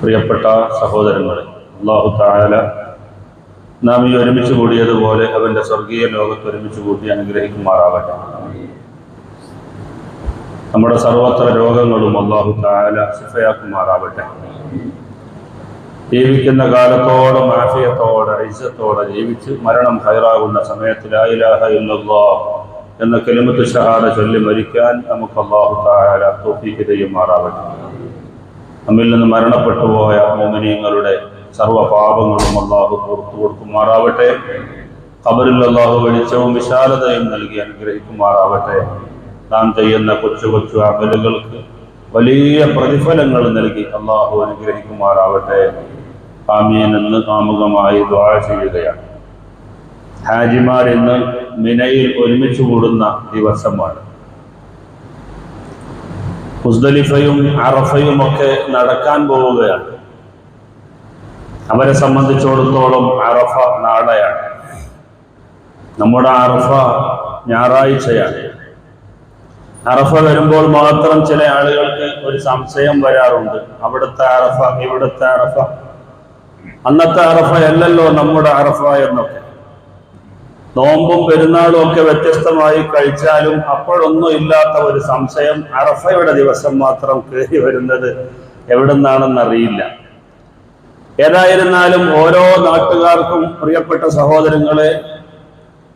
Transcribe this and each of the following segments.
പ്രിയപ്പെട്ട സഹോദരങ്ങളെ അള്ളാഹു താല നാം ഈ ഒരുമിച്ച് കൂടിയതുപോലെ അവന്റെ സ്വർഗീയ ലോകത്ത് ഒരുമിച്ച് കൂട്ടി അനുഗ്രഹിക്കുമാറാവട്ടെ. നമ്മുടെ സർവത്ര രോഗങ്ങളും അള്ളാഹു താല ശിഫയാക്കുമാറാവട്ടെ. ജീവിക്കുന്ന കാലത്തോളം ആഫിയത്തോടെ ഐസത്തോടെ ജീവിച്ച് മരണം ഹൈറാകുന്ന സമയത്ത് എന്ന കെലിമത്ത് ഷഹാദ ചൊല്ലി മരിക്കാൻ നമുക്ക് അള്ളാഹു താല തോഫീക്ക് ചെയ്യുമാറാവട്ടെ. നമ്മിൽ നിന്ന് മരണപ്പെട്ടു പോയ മോമിനിയങ്ങളുടെ സർവ പാപങ്ങളും അള്ളാഹു പുറത്തു കൊടുക്കുമാറാവട്ടെ. ഖബറിൽ അള്ളാഹു വെളിച്ചവും വിശാലതയും നൽകി അനുഗ്രഹിക്കുമാറാവട്ടെ. താൻ ചെയ്യുന്ന കൊച്ചു കൊച്ചു അമലുകൾക്ക് വലിയ പ്രതിഫലങ്ങൾ നൽകി അള്ളാഹു അനുഗ്രഹിക്കുമാറാവട്ടെ. ആമീൻ എന്ന് കാമുകമായി ദ്വാര ചെയ്യുകയാണ്. ഹാജിമാർ ഇന്ന് മിനയിൽ ഒരുമിച്ച് കൂടുന്ന ദിവസമാണ്. മുസ്ദലിഫയും അറഫയും ഒക്കെ നടക്കാൻ പോവുകയാണ്. അവരെ സംബന്ധിച്ചിടത്തോളം അറഫ നാളെയാണ്. നമ്മുടെ അറഫ ഞായറാഴ്ചയാണ്. അറഫ വരുമ്പോൾ മാത്രം ചില ആളുകൾക്ക് ഒരു സംശയം വരാറുണ്ട്. അവിടുത്തെ അറഫ ഇവിടുത്തെ അറഫ. അന്നത്തെ അറഫ അല്ലല്ലോ നമ്മുടെ അറഫ എന്നൊക്കെ. നോമ്പും പെരുന്നാളും ഒക്കെ വ്യത്യസ്തമായി കഴിച്ചാലും അപ്പോഴൊന്നും ഇല്ലാത്ത ഒരു സംശയം അറഫയുടെ ദിവസം മാത്രം കയറി വരുന്നത് എവിടുന്നാണെന്നറിയില്ല. ഏതായിരുന്നാലും ഓരോ നാട്ടുകാർക്കും പ്രിയപ്പെട്ട സഹോദരങ്ങളെ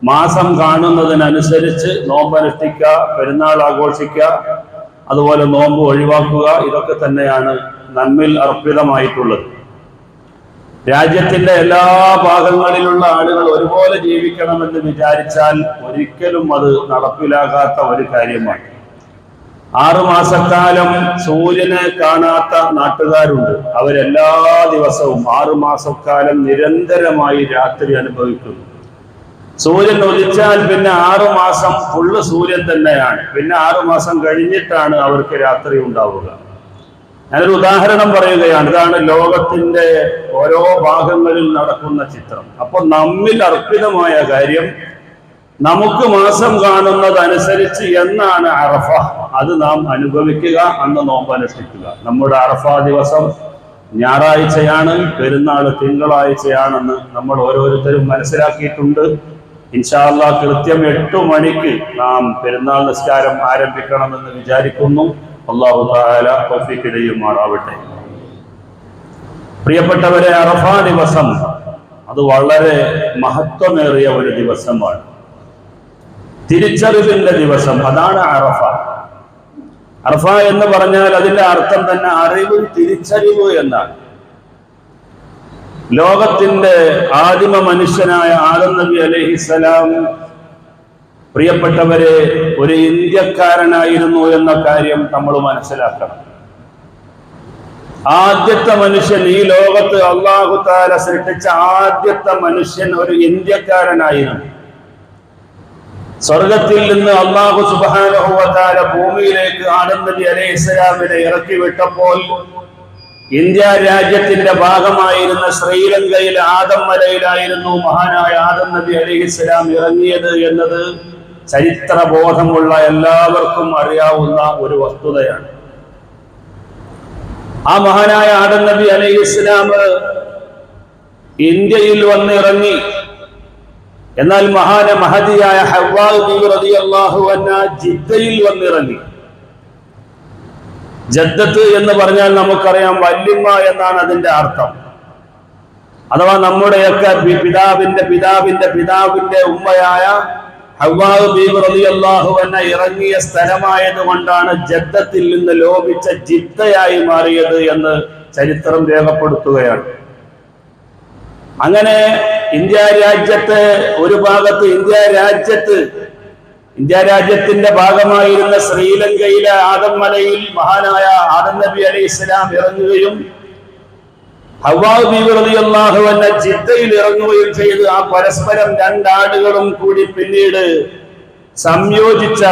മാസം കാണുന്നതിനനുസരിച്ച് നോമ്പ് അനുഷ്ഠിക്കുക പെരുന്നാൾ ആഘോഷിക്കുക അതുപോലെ നോമ്പ് ഒഴിവാക്കുക ഇതൊക്കെ തന്നെയാണ് നന്മിൽ അർപ്പിതമായിട്ടുള്ളത്. രാജ്യത്തിന്റെ എല്ലാ ഭാഗങ്ങളിലുള്ള ആളുകൾ ഒരുപോലെ ജീവിക്കണമെന്ന് വിചാരിച്ചാൽ ഒരിക്കലും അത് നടപ്പിലാകാത്ത ഒരു കാര്യമാണ്. ആറുമാസക്കാലം സൂര്യനെ കാണാത്ത നാട്ടുകാരുണ്ട്. അവരെല്ലാ ദിവസവും ആറുമാസക്കാലം നിരന്തരമായി രാത്രി അനുഭവിക്കുന്നു. സൂര്യൻ ഒലിച്ചാൽ പിന്നെ ആറുമാസം ഫുള്ള് സൂര്യൻ തന്നെയാണ്. പിന്നെ ആറുമാസം കഴിഞ്ഞിട്ടാണ് അവർക്ക് രാത്രി ഉണ്ടാവുക. ഞാനൊരു ഉദാഹരണം പറയുകയാണ്. ഇതാണ് ലോകത്തിന്റെ ഓരോ ഭാഗങ്ങളിൽ നടക്കുന്ന ചിത്രം. അപ്പൊ നമ്മിൽ അർപ്പിതമായ കാര്യം നമുക്ക് മാസം കാണുന്നതനുസരിച്ച് എന്നാണ് അറഫ. അത് നാം അനുഭവിക്കുക അന്ന് നോമ്പ് അനുഷ്ഠിക്കുക. നമ്മുടെ അറഫ ദിവസം ഞായറാഴ്ചയാണ് പെരുന്നാൾ തിങ്കളാഴ്ചയാണെന്ന് നമ്മൾ ഓരോരുത്തരും മനസ്സിലാക്കിയിട്ടുണ്ട്. ഇൻഷാല്ല കൃത്യം എട്ടു മണിക്ക് നാം പെരുന്നാൾ നിസ്കാരം ആരംഭിക്കണമെന്ന് വിചാരിക്കുന്നു. അള്ളാഹു താല പ്രിയപ്പെട്ടവരെ അറഫ ദിവസം അത് വളരെ മഹത്വമേറിയ ഒരു ദിവസമാണ്. തിരിച്ചറിവിന്റെ ദിവസം അതാണ് അറഫ. അറഫ എന്ന് പറഞ്ഞാൽ അതിന്റെ അർത്ഥം തന്നെ അറിവ് തിരിച്ചറിവ് എന്നാണ്. ലോകത്തിന്റെ ആദിമ മനുഷ്യനായ ആദം നബി അലഹിസലാം പ്രിയപ്പെട്ടവരെ ഒരു ഇന്ത്യക്കാരനായിരുന്നു എന്ന കാര്യം നമ്മൾ മനസ്സിലാക്കണം. ആദ്യത്തെ മനുഷ്യൻ ഈ ലോകത്ത് അള്ളാഹു താല സൃഷ്ടിച്ച ആദ്യത്തെ മനുഷ്യൻ ഒരു ഇന്ത്യക്കാരനായിരുന്നു. സ്വർഗത്തിൽ നിന്ന് അള്ളാഹു സുബാനുഭവത്താല ഭൂമിയിലേക്ക് ആദം അലേ ഇസ്ലാമിനെ ഇറക്കി വിട്ടപ്പോൾ ഇന്ത്യ രാജ്യത്തിന്റെ ഭാഗമായിരുന്ന ശ്രീലങ്കയിലെ ആദം മലയിലായിരുന്നു മഹാനായ ആദം നബി അലൈഹി ഇസ്ലാം ഇറങ്ങിയത് എന്നത്. ചരിത്രബോധമുള്ള എല്ലാവർക്കും അറിയാവുന്ന ഒരു വസ്തുതയാണ്. ആ മഹാനായ ആടൻ നബി അലൈഹി ഇസ്ലാം ഇന്ത്യയിൽ വന്നിറങ്ങി. എന്നാൽ മഹാന മഹതിയായ ഹവാഹു അൻഹ ജിദ്ദയിൽ വന്നിറങ്ങി. ജദ്ദത്ത് എന്ന് പറഞ്ഞാൽ നമുക്കറിയാം വല്യമ്മ എന്നാണ് അതിന്റെ അർത്ഥം. അഥവാ നമ്മുടെയൊക്കെ പിതാവിന്റെ പിതാവിന്റെ പിതാവിന്റെ ഉമ്മയായ ഇറങ്ങിയ സ്ഥലമായത് കൊണ്ടാണ് ജദ്ദത്തിൽ നിന്ന് ലോപിച്ച ജിദ്ദയായി മാറിയത് എന്ന് ചരിത്രം രേഖപ്പെടുത്തുകയാണ്. അങ്ങനെ ഇന്ത്യ രാജ്യത്ത് ഒരു ഭാഗത്ത് ഇന്ത്യ രാജ്യത്ത് ഇന്ത്യ രാജ്യത്തിന്റെ ഭാഗമായിരുന്ന ശ്രീലങ്കയിലെ ആദം മലയിൽ മഹാനായ ആദം നബി അലൈഹി ഇസ്ലാം ഇറങ്ങുകയും ജിദ്ദയിൽ ഇറങ്ങുകയും ചെയ്ത് ആ പരസ്പരം രണ്ടാടുകളും കൂടി പിന്നീട് സംയോജിച്ച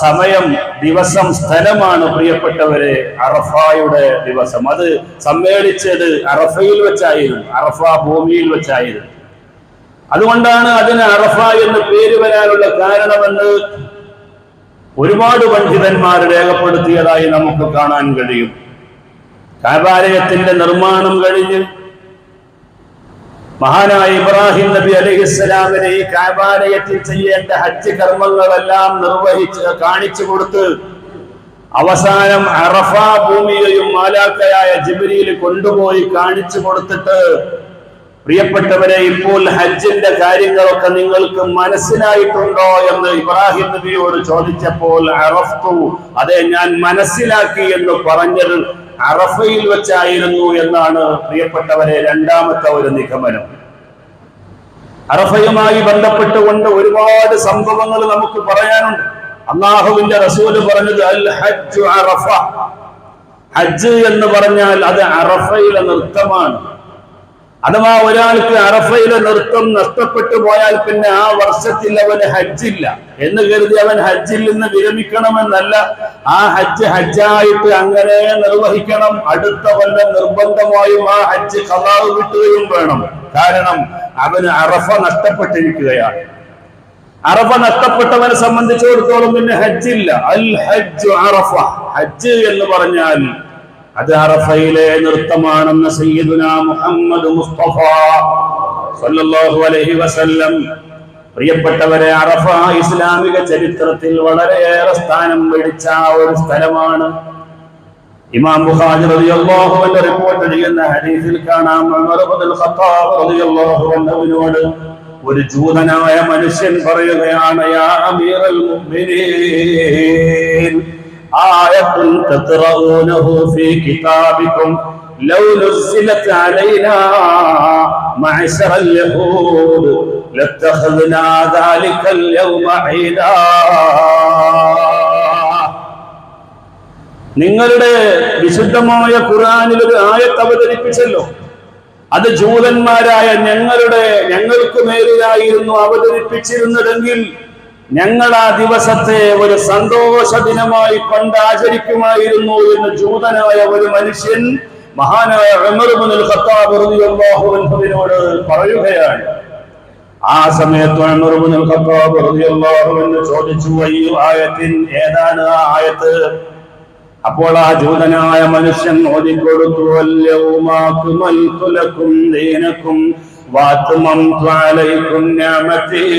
സമയം ദിവസം സ്ഥലമാണ് പ്രിയപ്പെട്ടവരെ അറഫായുടെ ദിവസം. അത് സമ്മേളിച്ചത് അറഫയിൽ വെച്ചായിരുന്നു അറഫ ഭൂമിയിൽ വെച്ചായിരുന്നു. അതുകൊണ്ടാണ് അതിന് അറഫ എന്ന് പേര് വരാനുള്ള കാരണമെന്ന് ഒരുപാട് പണ്ഡിതന്മാർ രേഖപ്പെടുത്തിയതായി നമുക്ക് കാണാൻ കഴിയും. കാബാലയത്തിന്റെ നിർമ്മാണം കഴിഞ്ഞ് മഹാനായ ഇബ്രാഹിം നബി അലൈഹിസ്സലാമിനെ ഈ കാബാലയത്തിൽ ചെയ്യേണ്ട ഹജ്ജ് കർമ്മങ്ങളെല്ലാം നിർവഹിച്ച് കാണിച്ചു കൊടുത്ത് അവസാനം അറഫ ഭൂമിയെയും മാലാക്കയായ ജിബിരിയിൽ കൊണ്ടുപോയി കാണിച്ചു കൊടുത്തിട്ട് പ്രിയപ്പെട്ടവരെ ഇപ്പോൾ ഹജ്ജിന്റെ കാര്യങ്ങളൊക്കെ നിങ്ങൾക്ക് മനസ്സിലായിട്ടുണ്ടോ എന്ന് ഇബ്രാഹിം നബിയോട് ചോദിച്ചപ്പോൾ അറഫ്തു അതെ ഞാൻ മനസ്സിലാക്കി എന്ന് പറഞ്ഞത് അറഫയിൽ വെച്ചായിരുന്നു എന്നാണ് പ്രിയപ്പെട്ടവരെ രണ്ടാമത്തെ ഒരു നിഗമനം. അറഫയുമായി ബന്ധപ്പെട്ടുകൊണ്ട് ഒരുപാട് സംഭവങ്ങൾ നമുക്ക് പറയാനുണ്ട്. അള്ളാഹുവിന്റെ റസൂൽ പറഞ്ഞത് അൽ ഹജ്ജ് അറഫ. ഹജ്ജ് എന്ന് പറഞ്ഞാൽ അത് അറഫയിലെ നൃത്തമാണ്. അഥവാ ഒരാൾക്ക് അറഫയിലെ നൃത്തം നഷ്ടപ്പെട്ടു പോയാൽ പിന്നെ ആ വർഷത്തിൽ അവന് ഹജ്ജില്ല. എന്ന് കരുതി അവൻ ഹജ്ജിൽ നിന്ന് വിരമിക്കണമെന്നല്ല. ആ ഹജ്ജ് ഹജ്ജായിട്ട് അങ്ങനെ നിർവഹിക്കണം. അടുത്ത കൊല്ലം നിർബന്ധമായും ആ ഹജ്ജ് കലാവ് കിട്ടുകയും വേണം. കാരണം അവന് അറഫ നഷ്ടപ്പെട്ടിരിക്കുകയാണ്. അറഫ നഷ്ടപ്പെട്ടവനെ സംബന്ധിച്ചിടത്തോളം പിന്നെ ഹജ്ജില്ല. അൽ ഹജ്ജ് അറഫ. ഹജ്ജ് എന്ന് പറഞ്ഞാൽ അത് അറഫയിലെ നൃത്തമാണെന്ന് സയ്യിദുന മുഹമ്മദ് മുസ്തഫ സല്ലല്ലാഹു അലൈഹി വസല്ലം. പ്രിയപ്പെട്ടവരെ അറഫ ഇസ്ലാമിക ചരിത്രത്തിൽ വളരെയേറെ സ്ഥാനം പിടിച്ച ഒരു സ്ഥലമാണ്. ഇമാം ബുഖാരി റളിയല്ലാഹു അൻഹു റിപ്പോർട്ട് ചെയ്യുന്ന ഹദീസിൽ കാണാം. ഉമർ ഇബ്നുൽ ഖത്താബ് റളിയല്ലാഹു അൻഹുവിനോട് ഒരു ജൂതനായ മനുഷ്യൻ പറയുകയാണ് യാ അമീറൽ മുഅ്മിനീൻ. ആയത്തുൻ തഖറഊനഹു ഫീ കിതാബിക്കും ലൗ നുസിലത് അലൈനാ മഅശറ اليهود لاتخذنا ذلك اليوم عيدا നിങ്ങളുടെ വിശുദ്ധമായ ഖുർആനിൽ ഒരു ആയത്ത് അവതരിപ്പിച്ചല്ലോ അത് ജൂതന്മാരായ ഞങ്ങളുടെ ഞങ്ങൾക്ക് മേലിലായിരുന്നു അവതരിപ്പിച്ചിരുന്നതെങ്കിൽ ഞങ്ങൾ ആ ദിവസത്തെ ഒരു സന്തോഷ ദിനമായി കൊണ്ടാചരിക്കുമായിരുന്നു എന്ന് ജൂതനായ ഒരു മനുഷ്യൻ മഹാനായ ഉമർ ഇബ്നുൽ ഖത്താബ് റളിയല്ലാഹു അൻഹുവിനോട് പറയുകയാണ്. ആ സമയത്ത് ഖത്താബ് ചോദിച്ചു ആയത്തിൻ ഏതാണ് ആ ആയത്ത്? അപ്പോൾ ആ ജൂതനായ മനുഷ്യൻ ഓതിക്കൊടുത്തു അല്യവുമാക്കുമൽതു عليكم نعمتي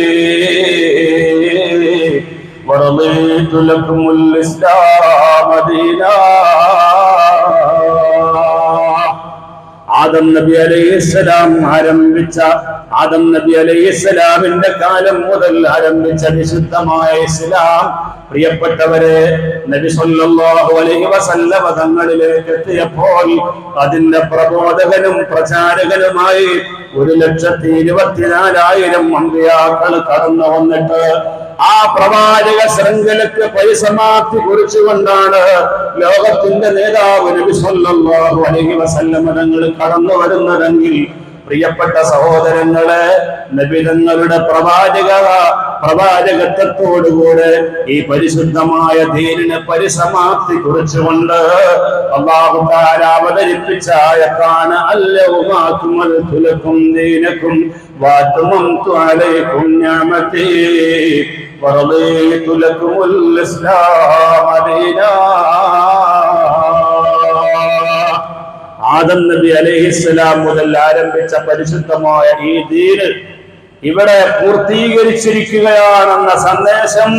ورضيت لكم ഇസ്ലാമ ദീനാ ആദം നബി അലൈഹിസ്സലാം ആരംഭിച്ച ആദം നബി അലൈഹിസ്സലാമിന്റെ കാലം മുതൽ ആരംഭിച്ച വിശുദ്ധമായ ഇസ്ലാം. പ്രിയപ്പെട്ടവരെ നബി സല്ലല്ലാഹു അലൈഹി വസല്ലമ തങ്ങളിലേക്ക് എത്തിയപ്പോൾ അതിന്റെ പ്രബോധകനും പ്രചാരകനുമായി ഒരു ലക്ഷത്തി ഇരുപത്തിനാലായിരം അമ്പിയാക്കൾ കടന്നു വന്നിട്ട് ആ പ്രവാചക ശൃംഖലക്ക് പരിസമാപ്തി കുറിച്ചുകൊണ്ടാണ് ലോകത്തിന്റെ നേതാവ് നബി സല്ലല്ലാഹു അലൈഹി വസല്ലമ തങ്ങൾ കടന്നു വരുന്നതെങ്കിൽ പ്രിയപ്പെട്ട സഹോദരങ്ങളെ നബിതങ്ങളുടെ പ്രവാചക പ്രവാചകത്വത്തോടുകൂടെ ഈ പരിശുദ്ധമായ ദീനിന് പരിസമാപ്തി കുറിച്ചുകൊണ്ട് അള്ളാഹു താര അവതരിപ്പിച്ച ആയത്താണ് ഞാമത്തേ ലക്കും ദീനക്കും നിഅമതി ورضيت لكم الإسلام دينا ആദം നബി അലൈഹിസ്സലാം മുതൽ ആരംഭിച്ച പരിശുദ്ധമായ ഈ ദീന് ഇവിടെ പൂർത്തീകരിച്ചിരിക്കുകയാണെന്ന സന്ദേശം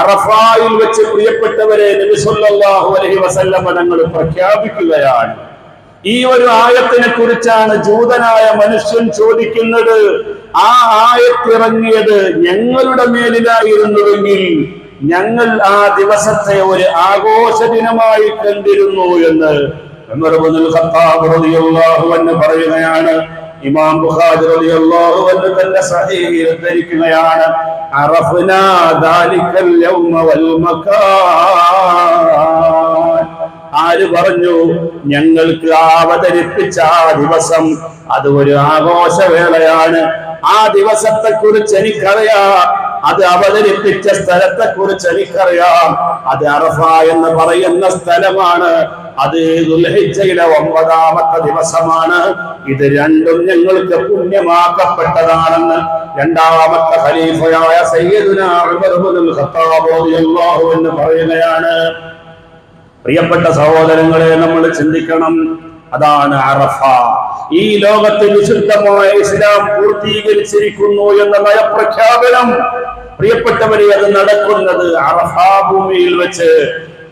അറഫായിൽ വെച്ച് പ്രിയപ്പെട്ടവരെ നബി സല്ലല്ലാഹു അലൈഹി വസല്ലമ തങ്ങൾ പ്രഖ്യാപിക്കുകയാണ് ഈ ഒരു ആയത്തിനെ കുറിച്ചാണ് ജൂതനായ മനുഷ്യൻ ചോദിക്കുന്നത് ആ ആയത്തിറങ്ങിയത് ഞങ്ങളുടെ മേലിലായിരുന്നുവെങ്കിൽ ഞങ്ങൾ ആ ദിവസത്തെ ഒരു ആഘോഷ ദിനമായി കണ്ടിരുന്നു എന്ന്. പറയുകയാണ് ഇമാം ബുഖാരി റളിയല്ലാഹു അൻഹു തന്റെ സഹീഹിൽ ഉദ്ധരിക്കുകയാണ് അറഫ്നാ ദാലിക്കൽ യൗമ വൽ മകാൻ ആര് പറഞ്ഞു? ഞങ്ങൾക്ക് അവതരിപ്പിച്ച ദിവസം അത് ഒരു ആഘോഷവേളയാണ്. ആ ദിവസത്തെ കുറിച്ച് എനിക്കറിയാം. അത് അവതരിപ്പിച്ച സ്ഥലത്തെ കുറിച്ച് എനിക്കറിയാം. അത് അറഫ എന്ന് പറയുന്ന സ്ഥലമാണ്. അത് ദുൽഹിജ്ജയിലെ ഒമ്പതാമത്തെ ദിവസമാണ്. ഇത് രണ്ടും ഞങ്ങൾക്ക് പുണ്യമാക്കപ്പെട്ടതാണെന്ന് രണ്ടാമത്തെ ഖലീഫയായ സയ്യിദുന എന്ന് പറയുകയാണ്. പ്രിയപ്പെട്ട സഹോദരങ്ങളെ നമ്മൾ ചിന്തിക്കണം. അതാണ് അറഫ. ഈ ലോകത്ത് വിശുദ്ധമായ ഇസ്ലാം പൂർത്തീകരിച്ചിരിക്കുന്നു എന്ന നയപ്രഖ്യാപനം. പ്രിയപ്പെട്ടവരെ അത് നടക്കുന്നത് അറഫ ഭൂമിയിൽ വെച്ച്.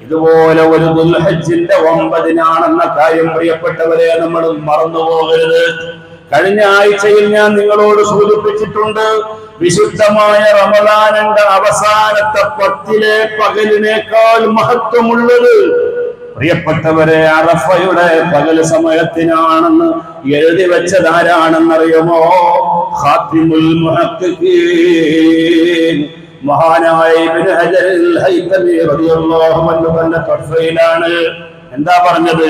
ഇതുപോലെ ഒരു ദുൽഹജ്ജിന്റെ ഒമ്പതിനാണെന്ന കാര്യം പ്രിയപ്പെട്ടവരെ നമ്മൾ മറന്നുപോകരുത്. കഴിഞ്ഞ ആഴ്ചയിൽ ഞാൻ നിങ്ങളോട് സൂചിപ്പിച്ചിട്ടുണ്ട് വിശുദ്ധമായ റമദാനന്റെ അവസാനത്തെ പത്തിലെ പകലിനേക്കാൾ മഹത്വമുള്ളത് പ്രിയപ്പെട്ടവരെ അറഫയുടെ പകൽ സമയത്തിനാണെന്ന് എഴുതി വെച്ചതാരാണെന്നറിയുമോ? ഖാത്തിമുൽ മഹാനായ എന്താ പറഞ്ഞത്?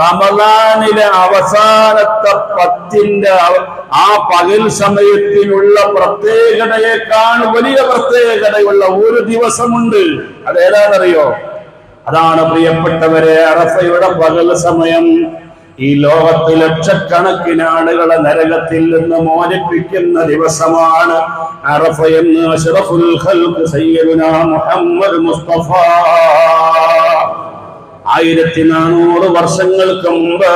റമദാനിലെ അവസാനത്തെ പത്തിന്റെ ആ പകൽ സമയത്തിനുള്ള പ്രത്യേകതയേക്കാൾ വലിയ പ്രത്യേകതയുള്ള ഒരു ദിവസമുണ്ട്. അതേതാണെന്നറിയോ അതാണ് പ്രിയപ്പെട്ടവരെ അറഫയുടെ പകൽ സമയം. ഈ ലോകത്ത് ലക്ഷക്കണക്കിന് ആളുകളെ നരകത്തിൽ നിന്ന് മോചിപ്പിക്കുന്ന ദിവസമാണ് അറഫ എന്ന് അഷ്റഫുൽ ഖൽഖ് സയ്യിദുനാ മുഹമ്മദ് മുസ്തഫ. ആയിരത്തി നാനൂറ് വർഷങ്ങൾക്ക് മുമ്പ്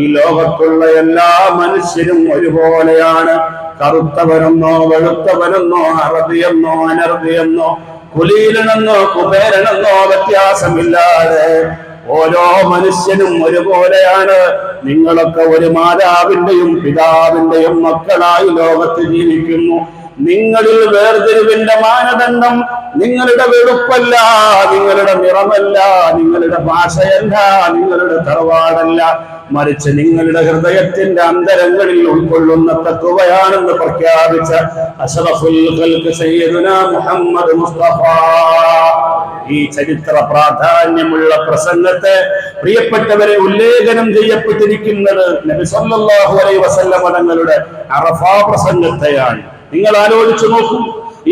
ഈ ലോകത്തുള്ള എല്ലാ മനുഷ്യരും ഒരുപോലെയാണ്. കറുത്തവനെന്നോ വെളുത്തവനെന്നോ അറബിയെന്നോ അനർബിയെന്നോ കുലീലനെന്നോ കുബേരനെന്നോ വ്യത്യാസമില്ലാതെ ഓരോ മനുഷ്യനും ഒരുപോലെയാണ്. നിങ്ങളൊക്കെ ഒരു മാതാവിന്റെയും പിതാവിന്റെയും മക്കളായി ലോകത്ത് ജീവിക്കുന്നു. നിങ്ങളിൽ വേർതിരിവിന്റെ മാനദണ്ഡം നിങ്ങളുടെ വെളുപ്പല്ല നിങ്ങളുടെ നിറമല്ല നിങ്ങളുടെ ഭാഷയല്ല നിങ്ങളുടെ തറവാടല്ല. മറിച്ച് നിങ്ങളുടെ ഹൃദയത്തിന്റെ അന്തരങ്ങളിൽ ഉൾക്കൊള്ളുന്ന തത്വയാണെന്ന് പ്രഖ്യാപിച്ച മുഹമ്മദ് മുസ്തഫ. ഈ ചരിത്ര പ്രാധാന്യമുള്ള പ്രസംഗത്തെ പ്രിയപ്പെട്ടവരെ ഉല്ലേഖനം ചെയ്യപ്പെട്ടിരിക്കുന്നത് നബി സല്ലല്ലാഹു അലൈഹി വസല്ലമ അറഫാ പ്രസംഗത്തെയാണ്. നിങ്ങൾ ആലോചിച്ചു നോക്കൂ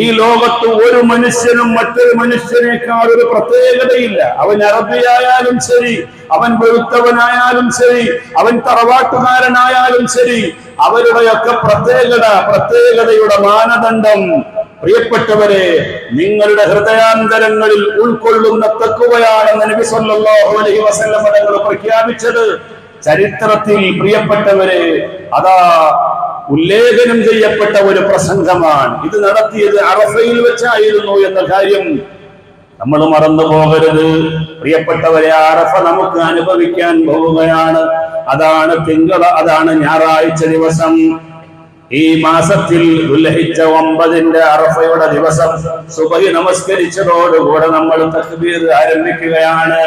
ഈ ലോകത്ത് ഒരു മനുഷ്യനും മറ്റൊരു മനുഷ്യനേക്കാൾ ഒരു പ്രത്യേകതയില്ല. അവൻ അറബിയായാലും ശരി അവൻ വെളുത്തവനായാലും ശരി അവൻ തറവാട്ടുകാരനായാലും ശരി അവരുടെയൊക്കെ പ്രത്യേകത പ്രത്യേകതയുടെ മാനദണ്ഡം. പ്രിയപ്പെട്ടവരെ നിങ്ങളുടെ ഹൃദയാന്തരങ്ങളിൽ ഉൾക്കൊള്ളുന്ന തെക്കുകയാണെന്ന് നബി സല്ലല്ലാഹു അലൈഹി വസല്ലം തങ്ങൾ പ്രഖ്യാപിച്ചത്. ചരിത്രത്തിൽ പ്രിയപ്പെട്ടവരെ അതാ ഉല്ലേഖനം ചെയ്യപ്പെട്ട ഒരു പ്രസംഗമാണ്. ഇത് നടത്തിയത് അറഫയിൽ വെച്ചായിരുന്നു എന്ന കാര്യം. നമ്മൾ മറന്നു പോകരുത്. പ്രിയപ്പെട്ടവരെ അറഫ നമുക്ക് അനുഭവിക്കാൻ പോവുകയാണ്. അതാണ് തിങ്കള അതാണ് ഞായറാഴ്ച ദിവസം. ഈ മാസത്തിൽ ഉല്ലഹിച്ച ഒമ്പതിന്റെ അറഫയുടെ ദിവസം സുബഹി നമസ്കരിച്ചതോടുകൂടെ നമ്മൾ തക്ബീർ ആരംഭിക്കുകയാണ്.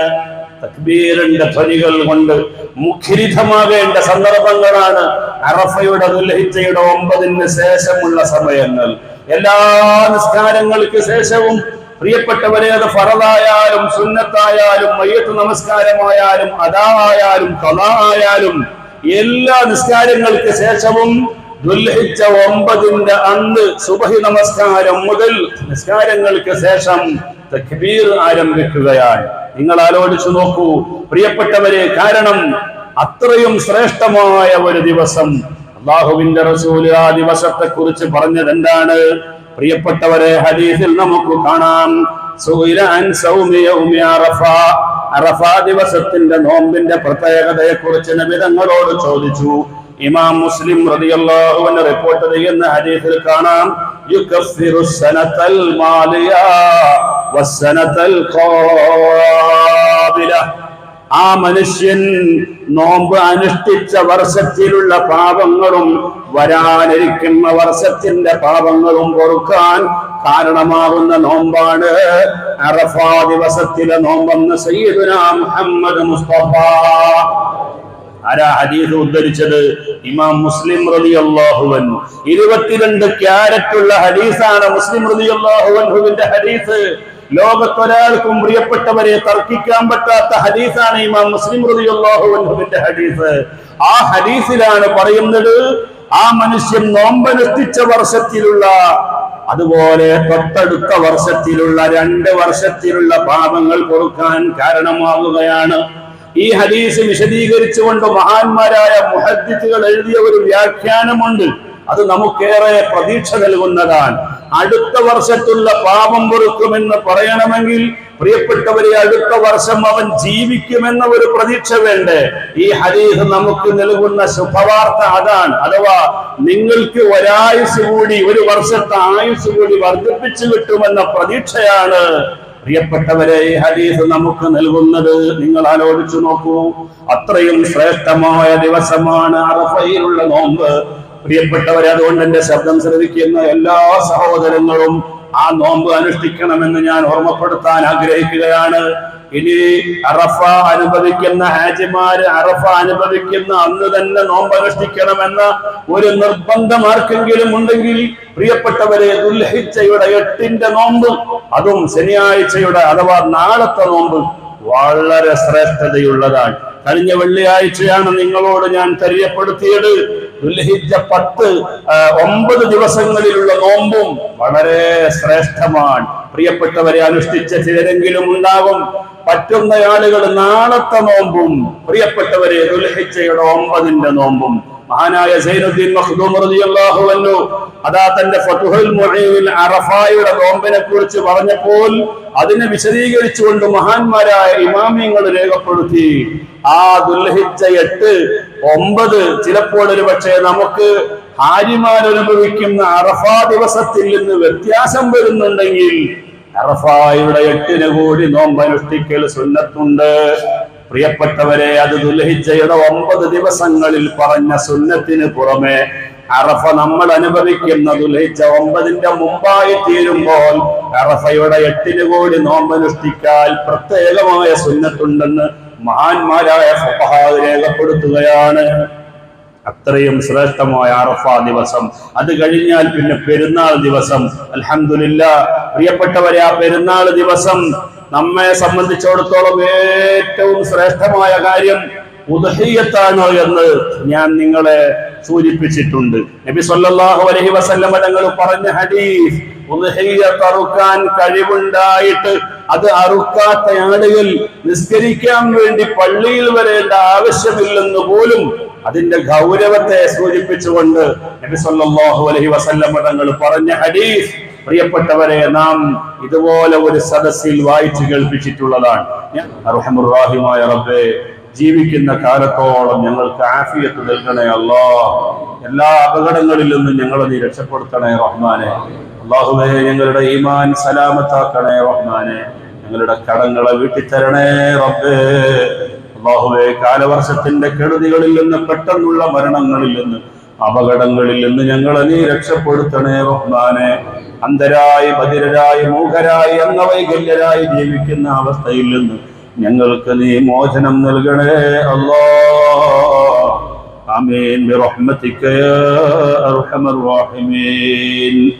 തക്ബീറിന്റെ ധ്വനികൾ കൊണ്ട് മുഖരിതമാകേണ്ട സന്ദർഭങ്ങളാണ്. അറഫയുടെ ദുൽഹിജയുടെ ഒമ്പതിന് ശേഷമുള്ള സമയങ്ങൾ. എല്ലാ നിസ്കാരങ്ങൾക്ക് ശേഷവും പ്രിയപ്പെട്ടവരെ അത് ഫറദായാലും സുന്നത്തായാലും മയ്യത്ത് നമസ്കാരമായാലും അതാ ആയാലും അതായാലും കലായാലും എല്ലാ നിസ്കാരങ്ങൾക്ക് ശേഷവും ദുൽഹിച്ച ഒമ്പതിന്റെ അന്ന് സുബഹി നമസ്കാരം മുതൽ നിസ്കാരങ്ങൾക്ക് ശേഷം തക്ബീർ ആരംഭിക്കുകയാണ്. നിങ്ങൾ ആലോചിച്ചു നോക്കൂ പ്രിയപ്പെട്ടവരെ കാരണം അത്രയും ശ്രേഷ്ഠമായ ഒരു ദിവസം അള്ളാഹുവിന്റെ റസൂൽ ആ ദിവസത്തെ കുറിച്ച് പറഞ്ഞത് എന്താണ് പ്രിയപ്പെട്ടവരെ ഹദീസിൽ നമുക്ക് കാണാം. അറഫ. ദിവസത്തിന്റെ നോമ്പിന്റെ പ്രത്യേകതയെ കുറിച്ച് നബിതങ്ങളോട് ചോദിച്ചു. ഇമാം മുസ്ലിം റളിയല്ലാഹു അൻഹു റിപ്പോർട്ട് ചെയ്യുന്ന ഹദീസിൽ കാണാം. യുകഫിറു സനതൽ മാലിയ വസനതൽ ഖാബില. ആ മനുഷ്യൻ നോമ്പ് അനുഷ്ഠിച്ച വർഷത്തിലുള്ള പാപങ്ങളും വരാനിരിക്കുന്ന വർഷത്തിന്റെ പാപങ്ങളും പൊറുക്കാൻ കാരണമാകുന്ന നോമ്പാണ് അറഫാ ദിവസത്തിലെ നോമ്പെന്ന് സയ്യിദുനാ മുഹമ്മദ് മുസ്തഫ. ആരാ ഹദീസ് ഉദ്ധരിച്ചത്? ഇമാം മുസ്ലിം റളിയല്ലാഹു അൻഹു. ഇരുപത്തിരണ്ട് ക്യാരറ്റുള്ള ഹദീസാണ് മുസ്ലിം റളിയല്ലാഹു ഹരീസ് ഹദീസ്. ലോകത്തൊരാൾക്കും പ്രിയപ്പെട്ടവരെ തർക്കിക്കാൻ പറ്റാത്ത ഹദീസാണ് ഇമാം മുസ്ലിം റളിയല്ലാഹു അൻഹുവിന്റെ ഹദീസ്. ആ ഹദീസിലാണ് പറയുന്നത് ആ മനുഷ്യൻ നോമ്പനുഷ്ഠിച്ച വർഷത്തിലുള്ള അതുപോലെ തൊട്ടടുത്ത വർഷത്തിലുള്ള രണ്ട് വർഷത്തിലുള്ള പാപങ്ങൾ പൊറുക്കാൻ കാരണമാവുകയാണ്. ഈ ഹദീസ് വിശദീകരിച്ചുകൊണ്ട് മഹാന്മാരായ മുഹദ്ദിത്തുകൾ എഴുതിയ ഒരു വ്യാഖ്യാനമുണ്ട്. അത് നമുക്കേറെ പ്രതീക്ഷ നൽകുന്നതാണ്. അടുത്ത വർഷത്തുള്ള പാപം പൊറുക്കുമെന്ന് പറയണമെങ്കിൽ പ്രിയപ്പെട്ടവരെ അടുത്ത വർഷം അവൻ ജീവിക്കുമെന്ന ഒരു പ്രതീക്ഷ വേണ്ടേ? ഈ ഹരീഹ് നമുക്ക് നൽകുന്ന ശുഭവാർത്ത അതാണ്. അഥവാ നിങ്ങൾക്ക് ഒരായുസ് കൂടി ഒരു വർഷത്തെ ആയുസ് കൂടി വർദ്ധിപ്പിച്ചു കിട്ടുമെന്ന പ്രതീക്ഷയാണ്. പ്രിയപ്പെട്ടവരെ ഈ ഹരീസ് നമുക്ക് നൽകുന്നത് നിങ്ങൾ ആലോചിച്ചു നോക്കൂ. അത്രയും ശ്രേഷ്ഠമായ ദിവസമാണ് അറഫയിലുള്ള നോമ്പ്. പ്രിയപ്പെട്ടവരെ അതുകൊണ്ട് എന്റെ ശബ്ദം ശ്രദ്ധിക്കുന്ന എല്ലാ സഹോദരങ്ങളും ആ നോമ്പ് അനുഷ്ഠിക്കണമെന്ന് ഞാൻ ഓർമ്മപ്പെടുത്താൻ ആഗ്രഹിക്കുകയാണ്. ഇനി അറഫ അനുഭവിക്കുന്ന ഹാജിമാര് അറഫ അനുഭവിക്കുന്ന അന്ന് തന്നെ നോമ്പ് അനുഷ്ഠിക്കണമെന്ന ഒരു നിർബന്ധം ആർക്കെങ്കിലും ഉണ്ടെങ്കിൽ പ്രിയപ്പെട്ടവരെ ദുൽഹിച്ചയുടെ എട്ടിന്റെ നോമ്പ് അതും ശനിയാഴ്ചയുടെ അഥവാ നാളത്തെ നോമ്പ് വളരെ ശ്രേഷ്ഠതയുള്ളതാണ്. കഴിഞ്ഞ വെള്ളിയാഴ്ചയാണ് നിങ്ങളോട് ഞാൻ തെര്യപ്പെടുത്തിയത്. ദുൽഹിജ്ജ പത്ത് ഒമ്പത് ദിവസങ്ങളിലുള്ള നോമ്പും വളരെ ശ്രേഷ്ഠമാണ്. പ്രിയപ്പെട്ടവരെ അനുഷ്ഠിച്ച ചിലരെങ്കിലും ഉണ്ടാകും പറ്റുന്ന ആളുകൾ നാളത്തെ നോമ്പും പ്രിയപ്പെട്ടവരെ ദുൽഹിജയുടെ ഒമ്പതിന്റെ നോമ്പും. മഹാനായ സൈനുദ്ദീൻ മഖ്ദൂം റളിയല്ലാഹു അൻഹു അതാ തന്റെ ഫതുഹുൽ മുഈനിൽ അറഫായുടെ നോമ്പിനെ കുറിച്ച് പറഞ്ഞപ്പോൾ അതിനെ വിശദീകരിച്ചുകൊണ്ട് മഹാന്മാരായ ഇമാമിയങ്ങൾ രേഖപ്പെടുത്തി. ആ ദുൽഹിജ്ജ എട്ട് ഒമ്പത് ചിലപ്പോൾ ഒരു പക്ഷേ നമുക്ക് ഹാരിമാർ അനുഭവിക്കുന്ന അറഫാ ദിവസത്തിൽ നിന്ന് വ്യത്യാസം വരുന്നുണ്ടെങ്കിൽ അറഫായുടെ എട്ടിന് കൂടി നോമ്പ് അനുഷ്ഠിക്കൽ സുന്നത്തുണ്ട്. പ്രിയപ്പെട്ടവരെ അത് ദുൽഹിജ്ജയുടെ ഒമ്പത് ദിവസങ്ങളിൽ പറഞ്ഞ സുന്നത്തിന് പുറമെ അറഫ നമ്മൾ അനുഭവിക്കുന്ന ദുൽഹിജ്ജ ഒമ്പതിന്റെ മുമ്പായി തീരുമ്പോൾ അറഫയുടെ എട്ടിന് കൂടി നോമ്പ് അനുഷ്ഠിക്കാൻ പ്രത്യേകമായ സുന്നത്തുണ്ടെന്ന് മഹാന്മാരായ രേഖപ്പെടുത്തുകയാണ്. അത്രയും ശ്രേഷ്ഠമായ അറഫ ദിവസം. അത് കഴിഞ്ഞാൽ പിന്നെ പെരുന്നാൾ ദിവസം. അലഹമില്ല പ്രിയപ്പെട്ടവരെ ആ പെരുന്നാൾ ദിവസം നമ്മെ സംബന്ധിച്ചിടത്തോളം ഏറ്റവും ശ്രേഷ്ഠമായ കാര്യം ഉദഹീയത്താണ് എന്ന് ഞാൻ നിങ്ങളെ സൂചിപ്പിച്ചിട്ടുണ്ട്. നബി സല്ലല്ലാഹു അലൈഹി വസല്ലമ തങ്ങൾ പറഞ്ഞ ഹദീസ് ഉദഹീയ തറുക്കാൻ കഴിവുണ്ടായിട്ട് അത് അറുക്കാത്ത നിസ്കരിക്കാൻ വേണ്ടി പള്ളിയിൽ വരേണ്ട ആവശ്യമില്ലെന്ന് പോലും അതിന്റെ ഗൗരവത്തെ സൂചിപ്പിച്ചുകൊണ്ട് നബി സല്ലല്ലാഹു അലൈഹി തങ്ങൾ പറഞ്ഞ ഹദീസ്. പ്രിയപ്പെട്ടവരെ നാം ഇതുപോലെ ഒരു സദസ്സിൽ വായിച്ചു കേൾപ്പിച്ചിട്ടുള്ളതാണ്. റബ്ബേ ജീവിക്കുന്ന കാലത്തോളം ഞങ്ങൾക്ക് ആഫിയത്ത് നൽകണേ അല്ലോ എല്ലാ അപകടങ്ങളിൽ നിന്നും ഞങ്ങളെ നീ രക്ഷപ്പെടുത്തണേ റഹ്മാനെ. അള്ളാഹുവേ ഞങ്ങളുടെ ഈമാൻ സലാമത്താക്കണേ റഹ്മാനെ. ഞങ്ങളുടെ കടങ്ങളെ വീട്ടിത്തരണേ റബ്ബേ. അള്ളാഹുവെ കാലവർഷത്തിന്റെ കെടുതികളിൽ നിന്ന് പെട്ടെന്നുള്ള മരണങ്ങളിൽ നിന്ന് അപകടങ്ങളിൽ നിന്ന് ഞങ്ങളെ നീ രക്ഷപ്പെടുത്തണേ റഹ്മാനെ. അന്ധരായി ബധിരരായി മൂഖരായി അംഗവൈകല്യരായി ജീവിക്കുന്ന അവസ്ഥയിൽ നിന്ന് ഞങ്ങൾക്ക് നീ മോചനം നൽകണേ അല്ലോ ആമീൻ. ബിറഹ്മതിക അർഹമർ റഹീമീൻ.